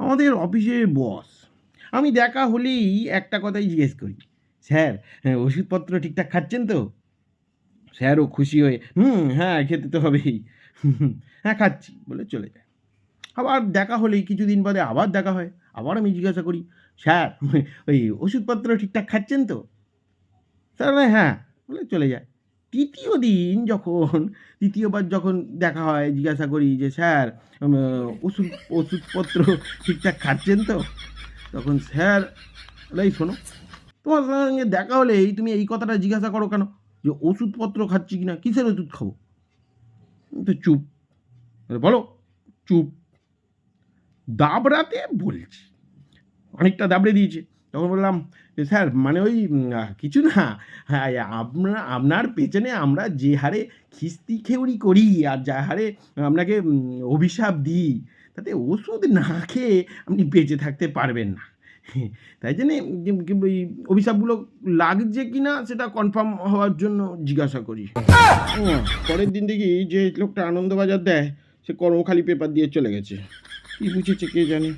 আমাদের অফিসের বস। আমি দেখা হলেই একটা কথাই জিজ্ঞেস করি স্যার হ্যাঁ, ওষুধপত্র ঠিকঠাক খাচ্ছেন তো? স্যারও খুশি হয়ে হুম হ্যাঁ খেতে তো হবেই। হ্যাঁ খাচ্ছি বলে চলে যায়। আবার দেখা হলেই কিছুদিন বাদে আবার দেখা হয় আবার আমি জিজ্ঞাসা করি স্যার ওই ওষুধপত্র ঠিকঠাক খাচ্ছেন তো? স্যার হ্যাঁ বলে চলে যায়। তৃতীয় দিন যখন, তৃতীয়বার যখন দেখা হয়, জিজ্ঞাসা করি যে, স্যার ওষুধ, ওষুধপত্র ঠিকঠাক খাচ্ছেন তো? তখন, স্যার এই শোনো, তোমার সঙ্গে দেখা হলেই তুমি এই কথাটা জিজ্ঞাসা করো কেন? যে, ওষুধপত্র খাচ্ছি কি না কিসের ওষুধ খাব? তো চুপ বলো, চুপ। দাবড়াতে বলছি, অনেকটা দাবড়ে দিয়েছে। তখন বললাম যে, স্যার মানে ওই কিছু না। হ্যাঁ আপনার আপনার পেছনে আমরা যে হারে খিস্তি খেউড়ি করি আর যা হারে আপনাকে অভিশাপ দিই, তাতে ওষুধ না খেয়ে আপনি বেঁচে থাকতে পারবেন না। তাই জন্যে ওই অভিশাপগুলো লাগছে কি না সেটা কনফার্ম হওয়ার জন্য জিজ্ঞাসা করি। পরের দিন দেখি যে লোকটা আনন্দবাজার দেয়, সে কর্মখালি পেপার দিয়ে চলে গেছে। কি বুঝেছে কে জানে?